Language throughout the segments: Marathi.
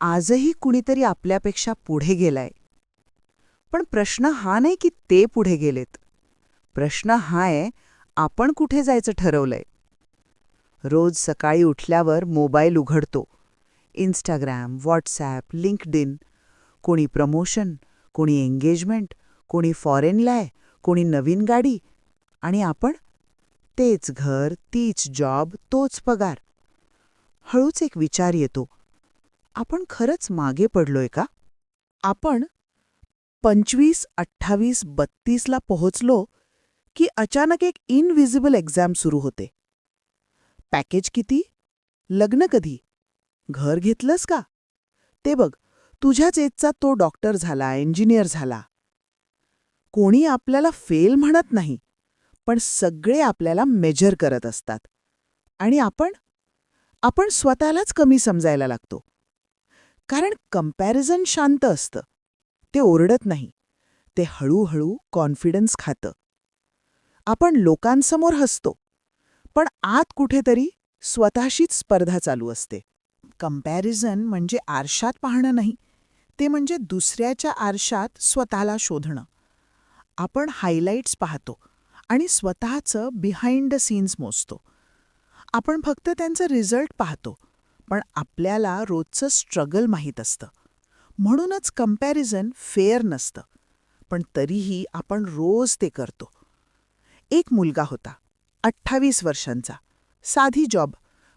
आजही कुणीतरी आपल्यापेक्षा पुढे गेलाय. पण प्रश्न हा नाही की ते पुढे गेलेत. प्रश्न हा आहे आपण कुठे जायचं ठरवलंय? रोज सकाळी उठल्यावर मोबाईल उघडतो. इंस्टाग्राम व्हॉट्सॲप लिंक्डइन कोणी प्रमोशन कोणी एंगेजमेंट कोणी फॉरेनलाय कोणी नवीन गाडी. आणि आपण? तेच घर तीच जॉब तोच पगार. हळूच एक विचार येतो. आपण खरंच मागे पडलोय का? आपण पंचवीस अठ्ठावीस बत्तीसला पोहोचलो की अचानक एक इनव्हिजिबल एक्झाम सुरू होते. पॅकेज किती? लग्न कधी? घर घेतलंस का? ते बघ तुझ्याच एजचा तो डॉक्टर झाला इंजिनियर झाला. कोणी आपल्याला फेल म्हणत नाही पण सगळे आपल्याला मेजर करत असतात. आणि आपण आपण स्वतःलाच कमी समजायला लागतो. कारण कंपॅरिझन शांत असतं. ते ओरडत नाही. ते हळूहळू कॉन्फिडन्स खातं. आपण लोकांसमोर हसतो. पण आत कुठेतरी स्वतःशीच स्पर्धा चालू असते. कंपॅरिझन म्हणजे आरशात पाहणं नाही. ते म्हणजे दुसऱ्याच्या आरशात स्वतःला शोधणं. आपण हायलाइट्स पाहतो आणि स्वतःचं बिहाइंड द सीन्स मोजतो. आपण फक्त त्यांचं रिझल्ट पाहतो. पण आपल्याला रोजचं स्ट्रगल माहीत असतं. म्हणूनच कंपॅरिझन फेअर नसतं. पण तरीही आपण रोज ते करतो. एक मुलगा होता अठ्ठावीस वर्षांचा. साधी जॉब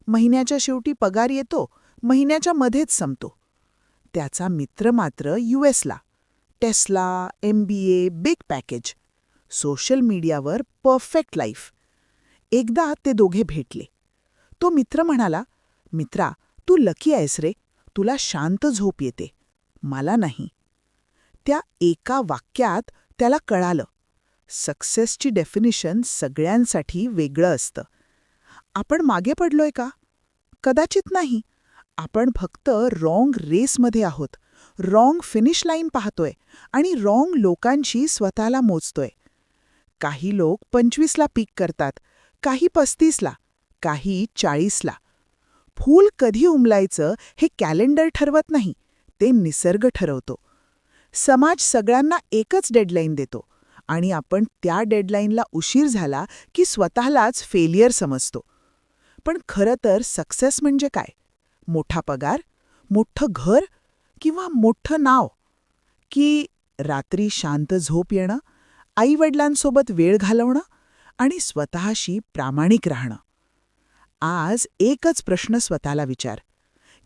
महिन्याच्या शेवटी पगार येतो महिन्याच्या मध्येच संपतो. त्याचा मित्र मात्र you एसला Tesla M B A big package social मीडियावर परफेक्ट लाईफ एकदा ते दोघे भेटले. तो मित्र म्हणाला मित्रा तू लकी आहेस रे. तुला शांत झोप येते. मला नाही. त्या एका वाक्यात त्याला कळालं. सक्सेसची डेफिनिशन सगळ्यांसाठी वेगळं असतं. आपण मागे पडलोय का? कदाचित नाही. आपण फक्त रॉंग रेसमध्ये आहोत. रॉंग फिनिश लाईन पाहतोय आणि रॉंग लोकांशी स्वतःला मोजतोय. काही लोक पंचवीसला पीक करतात काही पस्तीसला काही चाळीसला. फूल कधी उमलायचं हे कॅलेंडर ठरवत नाही ते निसर्ग ठरवतो. समाज सगळ्यांना एकच डेडलाईन देतो आणि आपण त्या डेडलाईनला उशीर झाला की स्वतःलाच फेलियर समजतो. पण खरं तर सक्सेस म्हणजे काय? मोठा पगार मोठं घर किंवा मोठं नाव? की रात्री शांत झोप येणं आईवडिलांसोबत वेळ घालवणं आणि स्वतःशी प्रामाणिक राहणं? आज एकच प्रश्न स्वतःला विचार.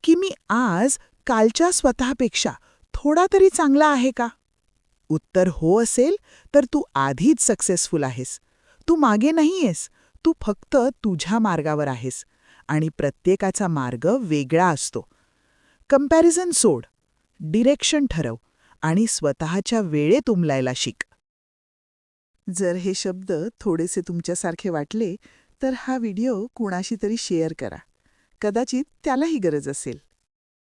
की मी आज कालच्या स्वतःपेक्षा थोडा तरी चांगला आहे का? उत्तर हो असेल तर तू आधीच सक्सेसफुल आहेस. तू मागे नाहीयेस. तू फक्त तुझ्या मार्गावर आहेस. आणि प्रत्येकाचा मार्ग वेगळा असतो. कंपॅरिझन सोड. डिरेक्शन ठरव. आणि स्वतःच्या वेळेत उमलायला शिक. जर हे शब्द थोडेसे तुमच्यासारखे वाटले तर हा व्हिडिओ कुणाशी तरी शेअर करा. कदाचित त्यालाही गरज असेल.